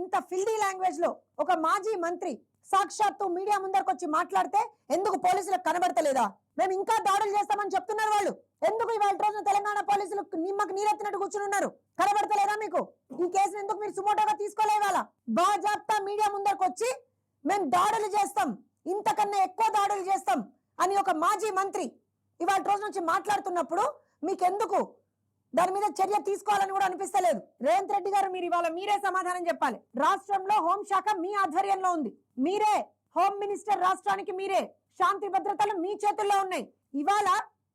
ఇంత ఫిల్డీ లాంగ్వేజ్లో ఒక మాజీ మంత్రి సాక్షాత్తు మీడియా ముందరకు వచ్చి మాట్లాడితే ఎందుకు పోలీసులకు కనబడతలేదా? మేము ఇంకా దాడులు చేస్తామని చెప్తున్నారు వాళ్ళు. ఎందుకు ఇవాళ రోజున తెలంగాణ పోలీసులు నిమ్మకు నీరెత్తినట్టు కూర్చుని ఉన్నారు కనబడతలేదా మీకు? ఈ కేసును ఎందుకు మీరు సుమోటోగా తీసుకోలే ఇవాళ? బాజాప్తా మీడియా ముందరకు వచ్చి మేము దాడులు చేస్తాం. ఇంతకన్నా ఎక్కువ దాడులు చేస్తాం అని ఒక మాజీ మంత్రి ఇవాళ రోజు నుంచి మాట్లాడుతున్నప్పుడు మీకెందుకు దాని మీద చర్య తీసుకోవాలని కూడా అనిపిస్తలేదు. రేవంత్ రెడ్డి గారు మీరు ఇవాళ మీరే సమాధానం చెప్పాలి. రాష్ట్రంలో హోంశాఖ మీ ఆధ్వర్యంలో ఉంది. మీరే హోమ్ మినిస్టర్ రాష్ట్రానికి మీరే. శాంతి భద్రతలు మీ చేతుల్లో ఉన్నాయి. ఇవాళ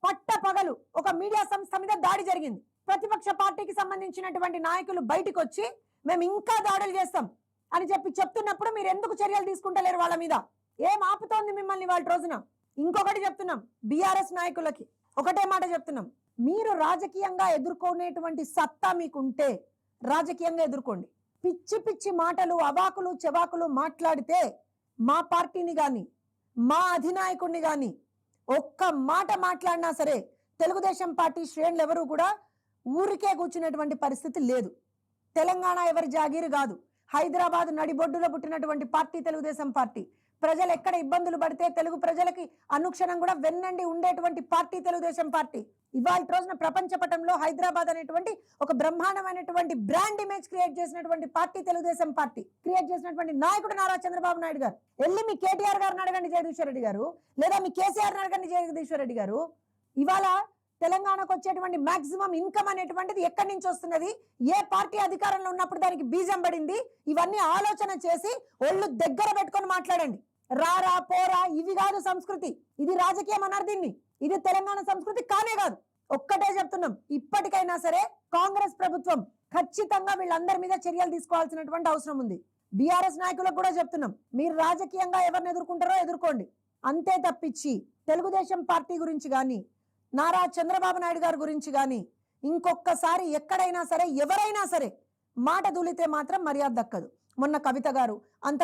పట్ట పగలు ఒక మీడియా సంస్థ మీద దాడి జరిగింది. ప్రతిపక్ష పార్టీకి సంబంధించినటువంటి నాయకులు బయటకు వచ్చి మేము ఇంకా దాడులు చేస్తాం అని చెప్పి చెప్తున్నప్పుడు మీరు ఎందుకు చర్యలు తీసుకుంటలేరు వాళ్ళ మీద? ఏం ఆపుతోంది మిమ్మల్ని వాళ్ళ రోజున? ఇంకొకటి చెప్తున్నాం బీఆర్ఎస్ నాయకులకి. ఒకటే మాట చెప్తున్నాం మీరు రాజకీయంగా ఎదుర్కొనేటువంటి సత్తా మీకుంటే రాజకీయంగా ఎదుర్కోండి. పిచ్చి పిచ్చి మాటలు అవాకులు చెవాకులు మాట్లాడితే మా పార్టీని కానీ మా అధినాయకుడిని కానీ ఒక్క మాట మాట్లాడినా సరే తెలుగుదేశం పార్టీ శ్రేణులు ఎవరు కూడా ఊరికే కూర్చునేటువంటి పరిస్థితి లేదు. తెలంగాణ ఎవరి జాగీరు కాదు. హైదరాబాద్ నడిబొడ్డులో పుట్టినటువంటి పార్టీ తెలుగుదేశం పార్టీ. ప్రజలు ఎక్కడ ఇబ్బందులు పడితే తెలుగు ప్రజలకి అనుక్షణం కూడా వెన్నండి ఉండేటువంటి పార్టీ తెలుగుదేశం పార్టీ. ఇవాళ రోజున ప్రపంచ పటంలో హైదరాబాద్ అనేటువంటి ఒక బ్రహ్మాండమైనటువంటి బ్రాండ్ ఇమేజ్ క్రియేట్ చేసినటువంటి పార్టీ తెలుగుదేశం పార్టీ. క్రియేట్ చేసినటువంటి నాయకుడు నారా చంద్రబాబు నాయుడు గారు. వెళ్ళి మీ కేటీఆర్ గారిని అడగండి జగదీశ్వర్ రెడ్డి గారు. లేదా మీ కేసీఆర్ అడగండి జగదీశ్వర్ రెడ్డి గారు. ఇవాళ తెలంగాణకు వచ్చేటువంటి మాక్సిమం ఇన్కమ్ అనేటువంటిది ఎక్కడి నుంచి వస్తున్నది? ఏ పార్టీ అధికారంలో ఉన్నప్పుడు దానికి బీజం పడింది? ఇవన్నీ ఆలోచన చేసి ఒళ్ళు దగ్గర పెట్టుకొని మాట్లాడండి. రారా పోరా ఇవి కాదు సంస్కృతి. ఇది రాజకీయం అన్నారు దీన్ని. ఇది తెలంగాణ సంస్కృతి కానే కాదు. ఒక్కటే చెప్తున్నాం. ఇప్పటికైనా సరే కాంగ్రెస్ ప్రభుత్వం ఖచ్చితంగా వీళ్ళందరి మీద చర్యలు తీసుకోవాల్సినటువంటి అవసరం ఉంది. బీఆర్ఎస్ నాయకులకు కూడా చెప్తున్నాం. మీరు రాజకీయంగా ఎవరిని ఎదుర్కొంటారో ఎదుర్కోండి. అంతే తప్పించి తెలుగుదేశం పార్టీ గురించి కానీ నారా చంద్రబాబు నాయుడు గారి గురించి కానీ ఇంకొకసారి ఎక్కడైనా సరే ఎవరైనా సరే మాట దూలితే మాత్రం మర్యాద దక్కదు. మొన్న కవిత గారు అంత